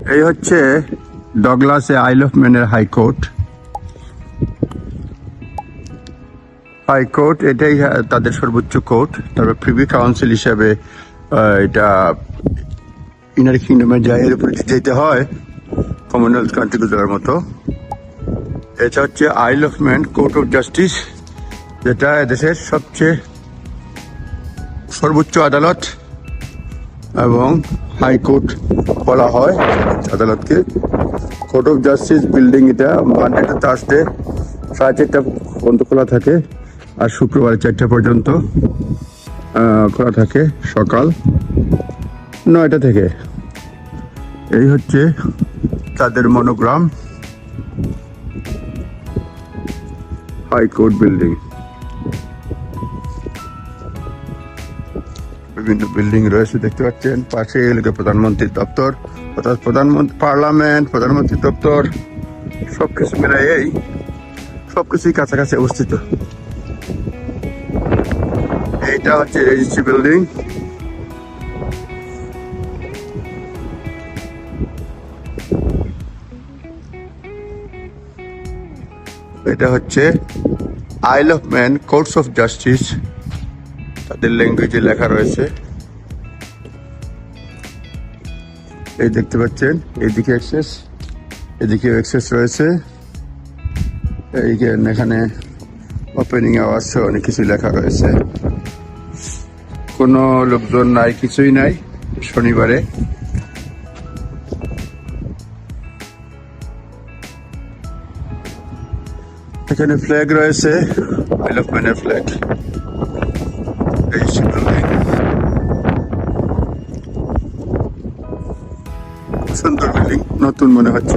এই হচ্ছে ডগলাসে আইল অফ ম্যানের হাইকোর্ট হাইকোর্ট এটাই তাদের সর্বোচ্চ কোর্ট। তারপর প্রিভি কাউন্সিল হিসাবে এটা ইনার কিংডমে যায়। এর উপরে যেতে হয় কমনওয়েলথ কান্ট্রিগুলোর মতো। এটা হচ্ছে Isle of Man Court of Justice যেটা দেশের সবচেয়ে সর্বোচ্চ আদালত। এবং হাইকোর্ট বলা হয় আদালতকে। কোর্ট অফ জাস্টিস বিল্ডিং এটা মানডে টু থার্সডে সাড়ে চারটা পর্যন্ত খোলা থাকে আর শুক্রবার চারটা পর্যন্ত খোলা থাকে সকাল নয়টা থেকে। এই হচ্ছে তাদের মনোগ্রাম। হাইকোর্ট বিল্ডিং বিভিন্ন বিল্ডিং রয়েছে, দেখতে পাচ্ছেন। পাশে এলাকা প্রধানমন্ত্রীর দপ্তর, অর্থাৎ প্রধানমন্ত্রী, পার্লামেন্ট, প্রধানমন্ত্রীর দপ্তর, সবকিছু মিলাই এই সবকিছুই কাছাকাছি অবস্থিত। এইটা হচ্ছে রেজিস্ট্রি বিল্ডিং। এটা হচ্ছে Isle of Man Courts of Justice তাদের ল্যাঙ্গুয়েজে লেখা রয়েছে। এই দেখতে পাচ্ছেন এইদিকে অ্যাক্সেস এদিকে অ্যাক্সেস রয়েছে। এইখানে এখানে ওপেনিং আওয়াজ অনেক কিছু লেখা রয়েছে। কোনো লোকজন নাই, কিছুই নাই শনিবারে। এখানে ফ্ল্যাগ রয়েছে আইল অফ ম্যানের ফ্ল্যাগ সুন্দর বিল্ডিং নতুন মনে হচ্ছে।